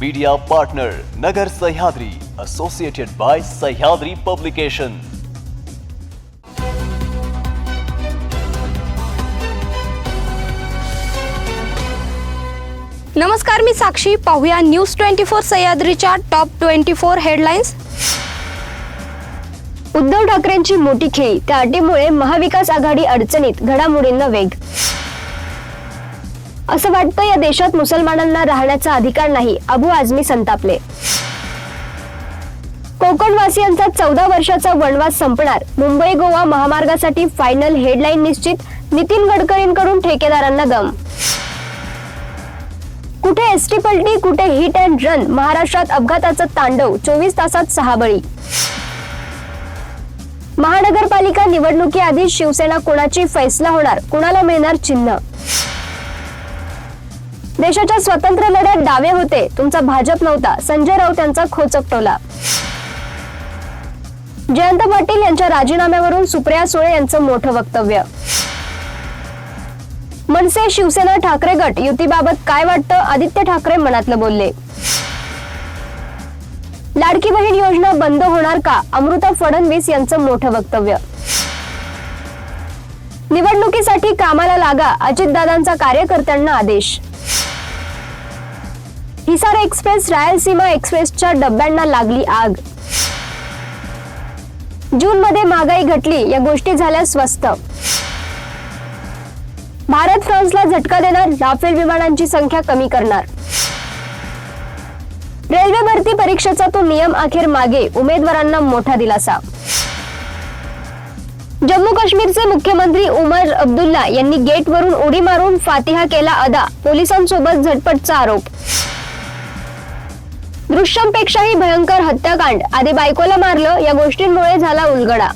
Media partner Nagar Sahyadri associated by Sahyadri publication नमस्कार मी साक्षी. पाहूया न्यूज ट्वेंटी फोर सह्याद्रीच्या top twenty four headlines Uddhav ठाकरेंची मोठी खेळी. त्या अटीमुळे महाविकास आघाडी अडचणीत घडामोडींना वेग. असं वाटतं या देशात मुसलमानांना राहण्याचा अधिकार नाही. अबू आझमी संतापले. कोकणवासियांचा चौदा वर्षाचा वनवास संपणार. मुंबई गोवा महामार्गासाठी फायनल हेडलाईन निश्चित. नितीन गडकरींकडून ठेकेदारांना दम. कुठे एसटी पलटी कुठे हिट अँड रन महाराष्ट्रात अपघाताचं तांडव. चोवीस तासात सहा बळी. महानगरपालिका निवडणुकीआधी शिवसेना कोणाची फैसला होणार? कुणाला मिळणार चिन्ह? देशाच्या स्वतंत्र लढ्यात डावे होते. तुमचा भाजप नव्हता. संजय राऊत यांचा खोचक टोला. जयंत पाटील यांच्या राजीनाम्यावरून सुप्रिया सुळे यांचं मोठं वक्तव्य. मनसे शिवसेना ठाकरे गट युतीबाबत काय वाटतं? आदित्य ठाकरे मनातलं बोलले. लाडकी बहीण योजना बंद होणार का? अमृता फडणवीस यांचं मोठं वक्तव्य. निवडणुकीसाठी कामाला लागा अजितदादांचा कार्यकर्त्यांना आदेश. हिसार एक्सप्रेस रायलसीमा एक्सप्रेसच्या डब्यांना लागली आग. जून मध्ये महागाई घटली या गोष्टी झाल्या स्वस्त. भारत फ्रान्सला झटका देणार राफेल विमानांची संख्या कमी करणार. रेल्वे भरती परीक्षेचा तो नियम अखेर मागे उमेदवारांना मोठा दिलासा. जम्मू काश्मीरचे मुख्यमंत्री उमर अब्दुल्ला यांनी गेटवरून उडी मारून फातिहा केला अदा पोलिसांसोबत झटपटचा आरोप. दृश्यमपेक्षाही भयंकर हत्याकांड. आधी बायकोला मारलं या गोष्टींमुळे झाला उलगडा.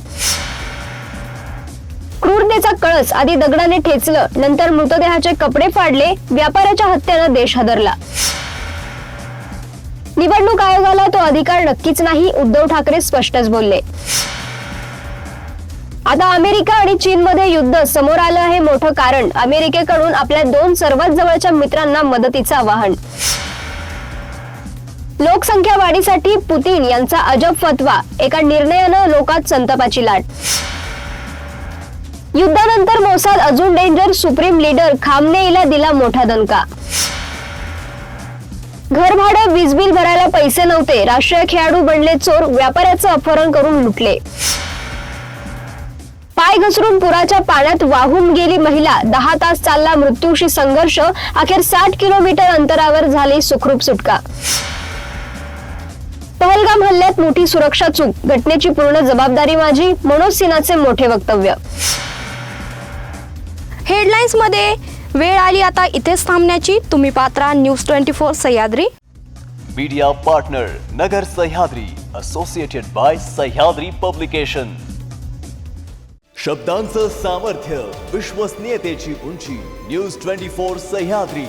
क्रूरतेचा कळस आधी दगडाने ठेचलं नंतर मृतदेहाचे कपडे फाडले व्यापाऱ्याच्या हत्येनं देश हादरला. निवडणूक आयोगाला तो अधिकार नक्कीच नाही उद्धव ठाकरे स्पष्टच बोलले. आता अमेरिका आणि चीनमध्ये युद्ध समोर आलं हे मोठं कारण. अमेरिकेकडून आपल्या दोन सर्वात जवळच्या मित्रांना मदतीचं आवाहन. लोकसंख्या वाढीसाठी पुतीन यांचा अजब फतवा. एका निर्णयानं लोकात संतापाची लाट. युद्धानंतर मोसाद अजून डेंजर सुप्रीम लीडर खामनेईला दिला मोठा दणका. घरभाडं वीज बिल भरायला पैसे नव्हते. राष्ट्रीय खेळाडू बनले चोर. व्यापाऱ्याचं अपहरण करून लुटले. पाय घसरून पुराच्या पाण्यात वाहून गेली महिला. दहा तास चालला मृत्यूशी संघर्ष. अखेर साठ किलोमीटर अंतरावर झाली सुखरूप सुटका. पहलगाम हल्ल्यात मोठी सुरक्षा चूक. घटनेची पूर्ण जबाबदारी माझी मनोज सिन्हाचे मोठे वक्तव्य. हेडलाईन्समध्ये वेळ आली आता इथेच थांबण्याची. तुम्ही Patra news twenty four Sahyadri. Media partner Nagar Sahyadri associated by Sahyadri publication. शब्दांचं सामर्थ्य विश्वसनीयतेची उंची न्यूज ट्वेंटी फोर सह्याद्री.